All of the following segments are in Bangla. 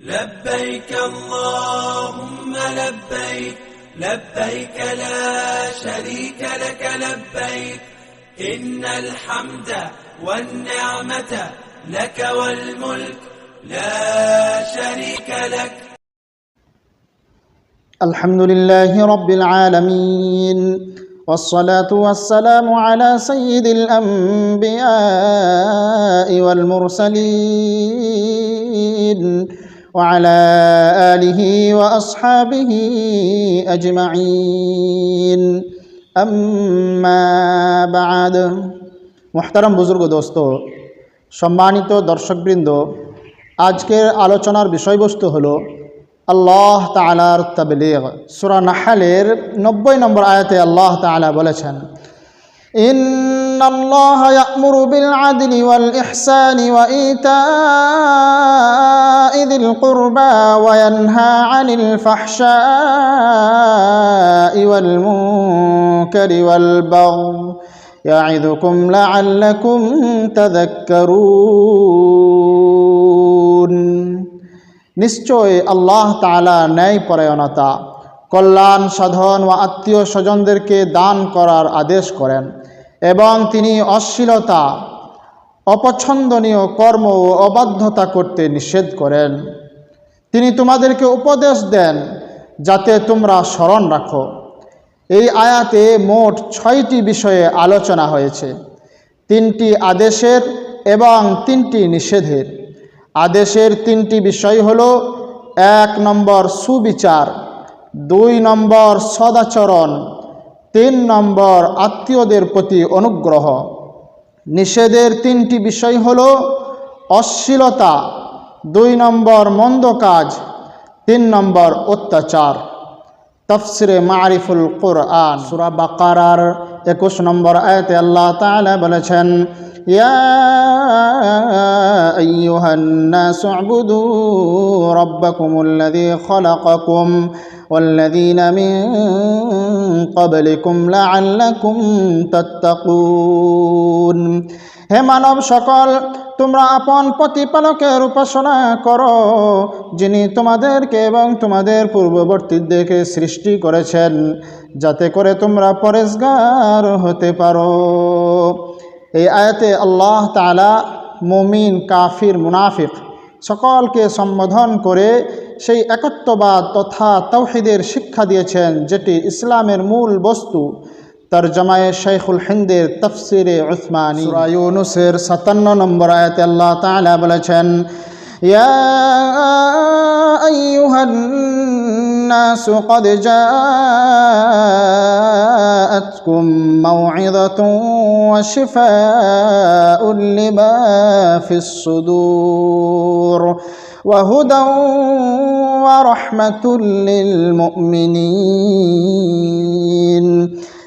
لبيك اللهم لبيك لبيك لا شريك لك لبيك. إن الحمد والنعمة لك والملك لا شريك لك. الحمد لله رب العالمين والصلاة والسلام على سيد الأنبياء والمرسلين. وعلى آله وأصحابه أجمعين أما بعد محترم বুজুর্গ দোস্ত সম্মানিত দর্শকবৃন্দ আজকের আলোচনার বিষয়বস্তু হলো আল্লাহ তালার তাবলিগ সুরা নাহালের নব্বই নম্বর আয়াতে আল্লাহ তালা বলেছেন إن الله يأمر بالعدل والإحسان وإيتاء ذي القربى وينهى عن الفحشاء والمنكر والبغي يعظكم لعلكم تذكرون নিশ্চয় আল্লাহ তালা ন্যায় পরায়ণতা কল্যাণ সাধন ও আত্মীয় স্বজনদেরকে দান করার আদেশ করেন এবং তিনি অশ্লীলতা, অপছন্দনীয় কর্ম ও অবাধ্যতা করতে নিষেধ করেন। তিনি তোমাদেরকে উপদেশ দেন, যাতে তোমরা স্মরণ রাখো। এই আয়াতে মোট ছয়টি বিষয়ে আলোচনা হয়েছে। তিনটি আদেশের এবং তিনটি নিষেধের। আদেশের তিনটি বিষয় হল, এক নম্বর সুবিচার, দুই নম্বর সদাচরণ তিন নম্বর, আত্মীয়দের প্রতি অনুগ্রহ। নিষেধের তিনটি বিষয় হল অশ্লীলতা, দুই নম্বর মন্দ কাজ, তিন নম্বর অত্যাচার। তফসিরে মারিফুল কোরআন, সুরা বাকারার একুশ নম্বর আয়তে আল্লাহ তালা বলেছেন ইয়া আইয়ুহান নাসু উবুদু রাব্বাকুমুল্লাযী খলাকাকুম والذين من قبلكم لعلكم تتقون হে মানব সকল তোমরা আপন প্রতিপালকের উপাসনা করো যিনি তোমাদেরকে এবং তোমাদের পূর্ববর্তীদেরকে সৃষ্টি করেছেন যাতে করে তোমরা পরেশগার হতে পারো এই আয়াতে আল্লাহ তালা মুমিন কাফির মুনাফিক সকলকে সম্বোধন করে সেই একত্ববাদ তথা তৌহিদের শিক্ষা দিয়েছেন যেটি ইসলামের মূল বস্তু তর্জমায়ে শেখুল হিন্দের তফসিরে উসমানী ইউনুসের সাতান্ন নম্বর আয়াতে আল্লাহ তাআলা বলেছেন يا أيها الناس قد جاءتكم موعظة وشفاء لما في الصدور وهدى ورحمة للمؤمنين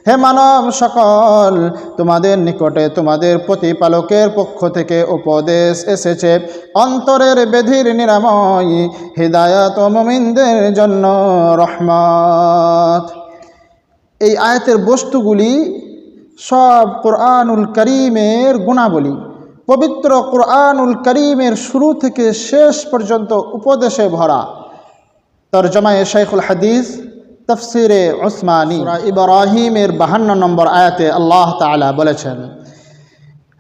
হে মানব সকল তোমাদের নিকটে তোমাদের প্রতিপালকের পক্ষ থেকে উপদেশ এসেছে অন্তরের বেধির নিরাময় হৃদায়ত মমিনদের জন্য রহমত এই আয়াতের বস্তুগুলি সব কোরআনুল করিমের গুণাবলী। পবিত্র কোরআনুল করিমের শুরু থেকে শেষ পর্যন্ত উপদেশে ভরা। তরজমায় শেখুল হাদিস, তফসিরে ওসমানী ইব্রাহিমের বাহান্ন নম্বর আয়াতে আল্লাহ তালা বলেছেন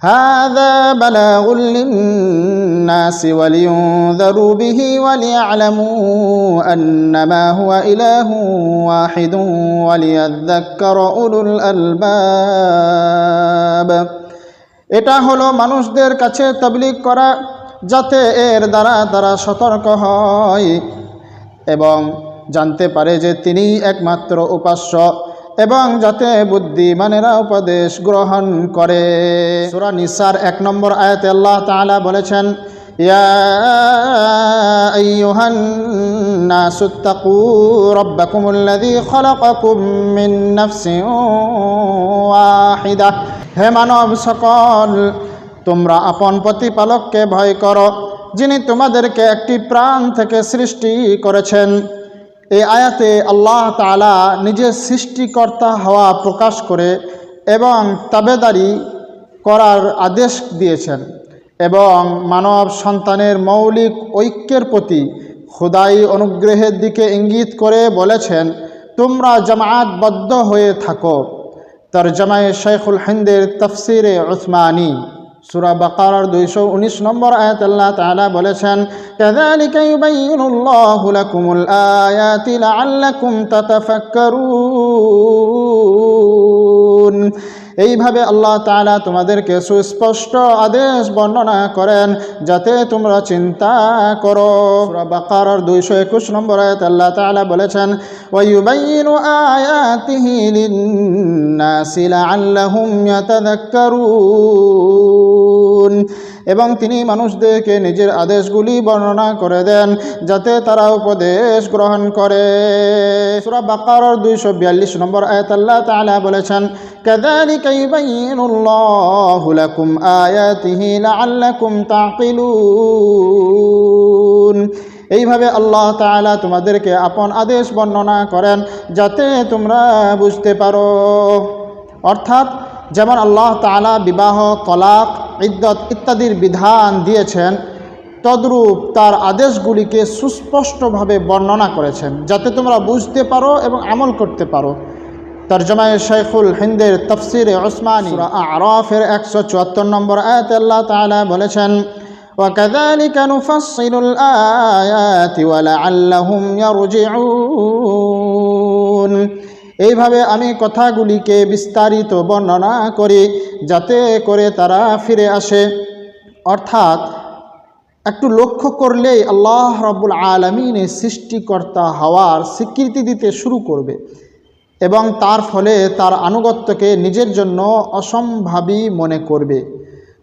هذا بلاغ للناس ولينذروا به وليعلموا أنما هو إله واحد وليذكر أولو الألباب এটা হলো মানুষদের কাছে তবলিগ করা যাতে এর দ্বারা তারা সতর্ক হয় এবং জানতে পারে যে তিনি একমাত্র উপাস্য এবং যাতে বুদ্ধিমানেরা উপদেশ গ্রহণ করে। সুরা নিসার এক নম্বর আয়াতে আল্লাহ তাআলা বলেছেন হে মানব সকল, তোমরা আপন প্রতিপালককে ভয় করো, যিনি তোমাদেরকে একটি প্রাণ থেকে সৃষ্টি করেছেন। এই আয়াতে আল্লাহ তালা নিজের সৃষ্টিকর্তা হওয়া প্রকাশ করে এবং তাবেদারি করার আদেশ দিয়েছেন এবং মানব সন্তানের মৌলিক ঐক্যের প্রতি খুদাই অনুগ্রহের দিকে ইঙ্গিত করে বলেছেন, তোমরা জামায়াতবদ্ধ হয়ে থাকো। তার তরজমায় শেখুল হিন্দের তফসিরে উসমানী। সুরা বাকার দুইশো উনিশ নম্বর আয়াত আল্লাহ তালা বলেছেন আল্লাহ এইভাবে আল্লাহ তালা তোমাদেরকে সুস্পষ্ট আদেশ বর্ণনা করেন, যাতে তোমরা চিন্তা করো। বাকার দুইশো একুশ নম্বর আয়াত আল্লাহ তালা বলেছেন ওয়াইবাইনু আয়াতিহি লিন্নাসি লাআল্লাহুম এবং তিনি মানুষদেরকে নিজের আদেশগুলি বর্ণনা করে দেন যাতে তারা উপদেশ গ্রহণ করে সূরা বাকারার দুইশো বিয়াল্লিশ নম্বর আয়াত আল্লাহ তাআলা বলেছেন كذلك يبين الله لكم آياته لعلكم تعقلون এইভাবে আল্লাহ তাআলা তোমাদেরকে আপন আদেশ বর্ণনা করেন যাতে তোমরা বুঝতে পারো অর্থাৎ যেমন আল্লাহ তাআলা বিবাহ তলাক ইদ্যত ইত্যাদির বিধান দিয়েছেন তদ্রূপ তার আদেশগুলিকে সুস্পষ্টভাবে বর্ণনা করেছেন যাতে তোমরা বুঝতে পারো এবং আমল করতে পারো তর্জমায় শেখুল হিন্দের তফসিরে ওসমানী আরফের একশো চুয়াত্তর নম্বর আয়াত আল্লাহ তাআলা বলেছেন وكذلك نفصل الآيات ولعلهم يرجعون এইভাবে আমি কথাগুলিকে বিস্তারিত বর্ণনা করি যাতে করে তারা ফিরে আসে। অর্থাৎ, একটু লক্ষ্য করলেই আল্লাহ রব্বুল আলমিনের সৃষ্টিকর্তা হওয়ার স্বীকৃতি দিতে শুরু করবে এবং তার ফলে তার আনুগত্যকে নিজের জন্য অসম্ভাবী মনে করবে।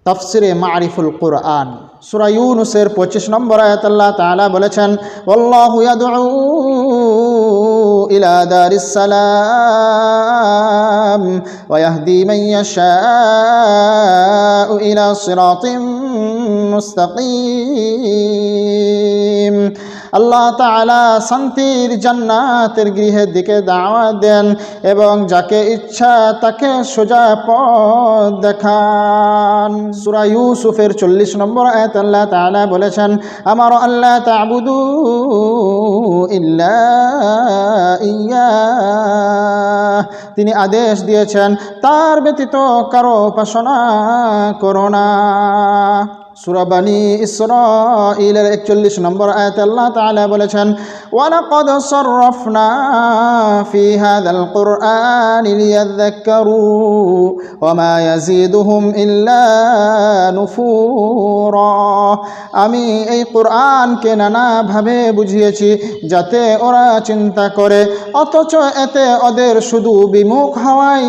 তফসিরে মারিফুল কোরআন, সূরা ইউনুসের পঁচিশ নম্বর আয়াত আল্লাহ তাআলা বলেছেন আল্লাহু إلى دار السلام ويهدي من يشاء إلى صراط مستقيم. আল্লাহ তাআলা শান্তির জান্নাতের গৃহের দিকে দাওয়াত দেন এবং যাকে ইচ্ছা তাকে সোজা পথ দেখান। সুরা ইউসুফের চল্লিশ নম্বর আয়াত আল্লাহ তাআলা বলেছেন, আমার আল্লাহ তাবুদু ইল্লা ইয়া তিনি আদেশ দিয়েছেন, তার ব্যতীত কারও উপাসনা করো না। সুরাবানি ইসরাইলের একচল্লিশ নম্বর আয়াত আল্লাহ তাআলা বলেছেন, ওয়ালাকাদ সাররাফনা ফি হাযাল কুরআনি ওয়ামা ইল্লা নুফুরা। আমি এই কোরআনকে নানাভাবে বুঝিয়েছি যাতে ওরা চিন্তা করে, অথচ এতে ওদের শুধু বিমুখ হওয়াই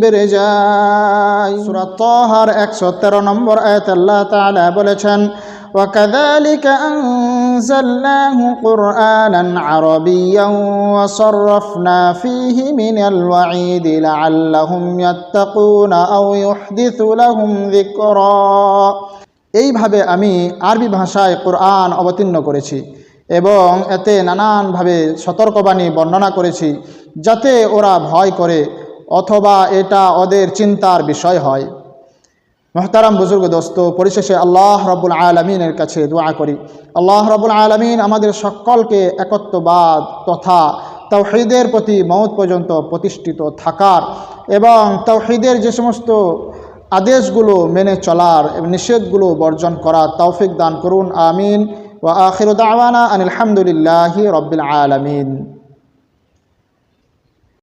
বেড়ে যায়। সূরা তাহার একশো তেরো নম্বর আয়াত আল্লাহ তাআলা বলেছেন وكذلك أنزلناه قرآنا عربيا وصرفنا فيه من الوعيد لعلهم يتقون أو يحدث لهم ذكرا এইভাবে আমি আরবি ভাষায় কোরআন অবতীর্ণ করেছি এবং এতে নানানভাবে সতর্কবাণী বর্ণনা করেছি যাতে ওরা ভয় করে অথবা এটা ওদের চিন্তার বিষয় হয় মহতারাম বুজুর্গ দোস্ত, পরিশেষে আল্লাহ রবুল আলমিনের কাছে দোয়া করি। আল্লাহ রবুল আলমিন আমাদের সকলকে একত্ববাদ তথা তৌহিদের প্রতি মৌত পর্যন্ত প্রতিষ্ঠিত থাকার এবং তৌহিদের যে সমস্ত আদেশগুলো মেনে চলার নিষেধগুলো বর্জন করার তৌফিক দান করুন, আমিন। ওয়া আখির দাওয়ানা আনিল হামদুলিল্লাহি রব্বিল আলমিন।